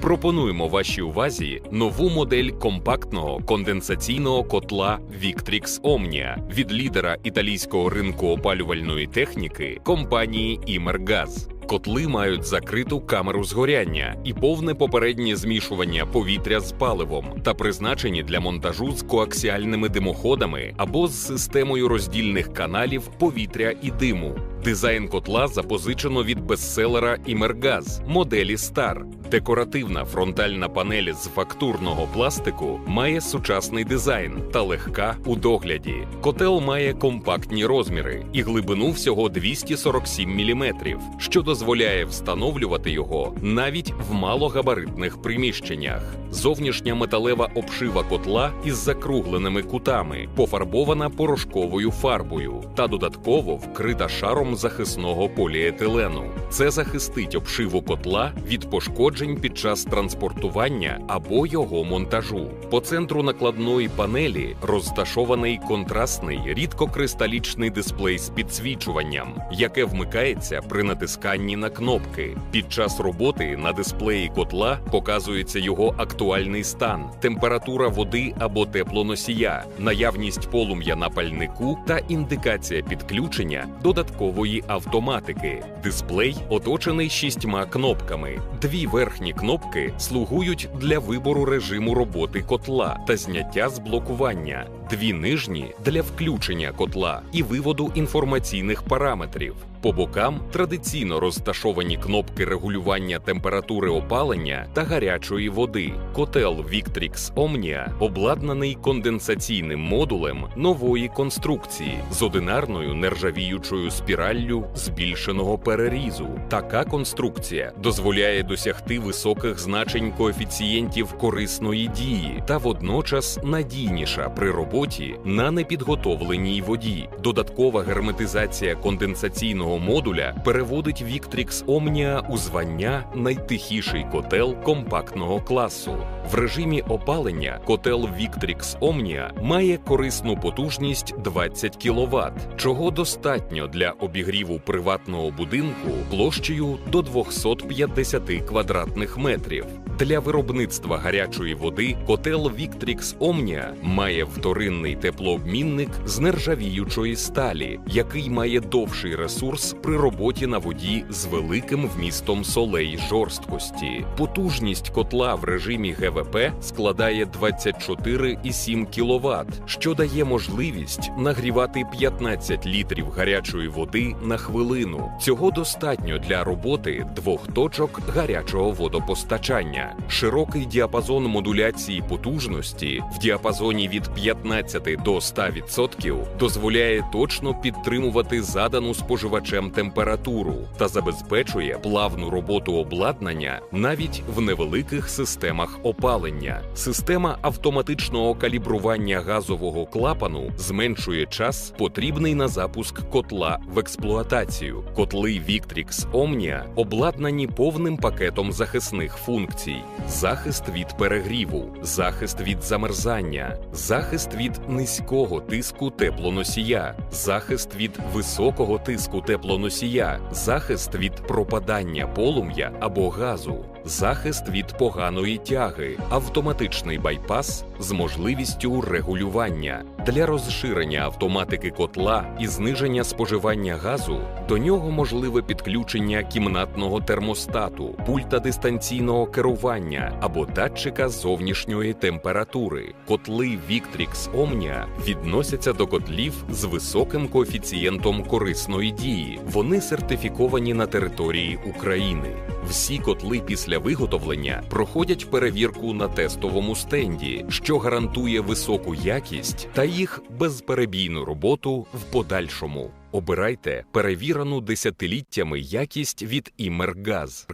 Пропонуємо вашій увазі нову модель компактного конденсаційного котла Victrix Omnia від лідера італійського ринку опалювальної техніки компанії Imergaz. Котли мають закриту камеру згоряння і повне попереднє змішування повітря з паливом та призначені для монтажу з коаксіальними димоходами або з системою роздільних каналів повітря і диму. Дизайн котла запозичено від бестселера Імергаз моделі Star. Декоративна фронтальна панель з фактурного пластику має сучасний дизайн та легка у догляді. Котел має компактні розміри і глибину всього 247 мм, що дозволяє встановлювати його навіть в малогабаритних приміщеннях. Зовнішня металева обшива котла із закругленими кутами, пофарбована порошковою фарбою та додатково вкрита шаром захисного поліетилену. Це захистить обшиву котла від пошкоджень під час транспортування або його монтажу. По центру накладної панелі розташований контрастний рідкокристалічний дисплей з підсвічуванням, яке вмикається при натисканні на кнопки. Під час роботи на дисплеї котла показується його актуальний стан, температура води або теплоносія, наявність полум'я на пальнику та індикація підключення додаткової автоматики. Дисплей оточений шістьма кнопками. Дві верхні кнопки слугують для вибору режиму роботи котла та зняття з блокування, дві нижні для включення котла і виводу інформаційних параметрів. По бокам традиційно розташовані кнопки регулювання температури опалення та гарячої води. Котел Victrix Omnia обладнаний конденсаційним модулем нової конструкції з одинарною нержавіючою спіраллю збільшеного перерізу. Така конструкція дозволяє досягти високих значень коефіцієнтів корисної дії та водночас надійніша при роботі на непідготовленій воді. Додаткова герметизація конденсаційного модуля переводить Victrix Omnia у звання найтихіший котел компактного класу. В режимі опалення котел Victrix Omnia має корисну потужність 20 кВт, чого достатньо для обігріву приватного будинку площею до 250 квадратних метрів. Для виробництва гарячої води котел Victrix Omnia має вторинний теплообмінник з нержавіючої сталі, який має довший ресурс при роботі на воді з великим вмістом солей жорсткості. Потужність котла в режимі ГВП складає 24,7 кВт, що дає можливість нагрівати 15 літрів гарячої води на хвилину. Цього достатньо для роботи двох точок гарячого водопостачання. Широкий діапазон модуляції потужності в діапазоні від 15 до 100% дозволяє точно підтримувати задану споживачем температуру та забезпечує плавну роботу обладнання навіть в невеликих системах опалення. Система автоматичного калібрування газового клапану зменшує час, потрібний на запуск котла в експлуатацію. Котли Victrix Omnia обладнані повним пакетом захисних функцій: захист від перегріву, захист від замерзання, захист від низького тиску теплоносія, захист від високого тиску теплоносія, захист від пропадання полум'я або газу, захист від поганої тяги, автоматичний байпас з можливістю регулювання. Для розширення автоматики котла і зниження споживання газу до нього можливе підключення кімнатного термостату, пульта дистанційного керування або датчика зовнішньої температури. Котли Victrix Omnia відносяться до котлів з високим коефіцієнтом корисної дії. Вони сертифіковані на території України. Всі котли після виготовлення проходять перевірку на тестовому стенді, що гарантує високу якість та їх безперебійну роботу в подальшому. Обирайте перевірену десятиліттями якість від Імергаз.